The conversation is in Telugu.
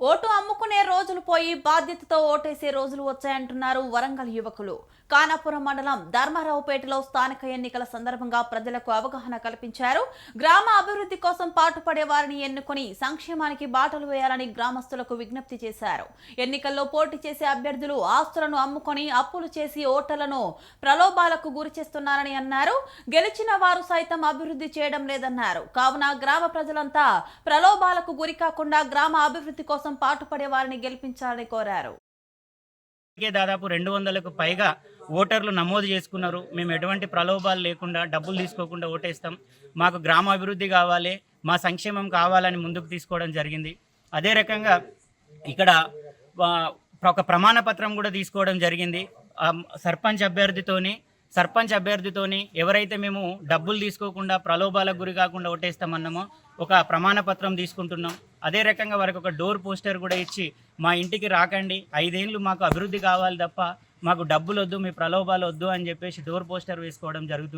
ఓటు అమ్ముకునే రోజులు పోయి బాధ్యతతో ఓటేసే రోజులు వచ్చాయంటున్నారు వరంగల్ యువకులు. కానాపురం మండలం ధర్మారావుపేటలో స్థానిక ఎన్నికల సందర్భంగా ప్రజలకు అవగాహన కల్పించారు. గ్రామ అభివృద్ధి కోసం పాటుపడే వారిని ఎన్నుకొని సంక్షేమానికి బాటలు వేయాలని గ్రామస్తులకు విజ్ఞప్తి చేశారు. ఎన్నికల్లో పోటీ చేసే అభ్యర్థులు ఆస్తులను అమ్ముకొని అప్పులు చేసి ఓటర్లను ప్రలోభాలకు గురి చేస్తున్నారని అన్నారు. గెలిచిన వారు సైతం అభివృద్ధి చేయడం లేదన్నారు. కావున గ్రామ ప్రజలంతా ప్రలోభాలకు గురి కాకుండా గ్రామ అభివృద్ధి కోసం పాటుపడే వారిని గెలిపించాలని కోరారు. దాదాపు రెండు వందలకు పైగా ఓటర్లు నమోదు చేసుకున్నారు. మేము ఎటువంటి ప్రలోభాలు లేకుండా డబ్బులు తీసుకోకుండా ఓటేస్తాం. మాకు గ్రామ అభివృద్ధి కావాలి మా సంక్షేమం కావాలని ముందుకు తీసుకోవడం జరిగింది. అదే రకంగా ఇక్కడ ఒక ప్రమాణ పత్రం కూడా తీసుకోవడం జరిగింది. సర్పంచ్ అభ్యర్థితోని సర్పంచ్ అభ్యర్థితోని ఎవరైతే మేము డబ్బులు తీసుకోకుండా ప్రలోభాలకు గురి కాకుండా ఓటేస్తామన్నామో ఒక ప్రమాణ పత్రం తీసుకుంటున్నాం. అదే రకంగా వారికి ఒక డోర్ పోస్టర్ కూడా ఇచ్చి మా ఇంటికి రాకండి ఐదేళ్ళు మాకు అభివృద్ధి కావాలి తప్ప మాకు డబ్బులు వద్దు మీ ప్రలోభాలు వద్దు అని చెప్పేసి డోర్ పోస్టర్ వేసుకోవడం జరుగుతుంది.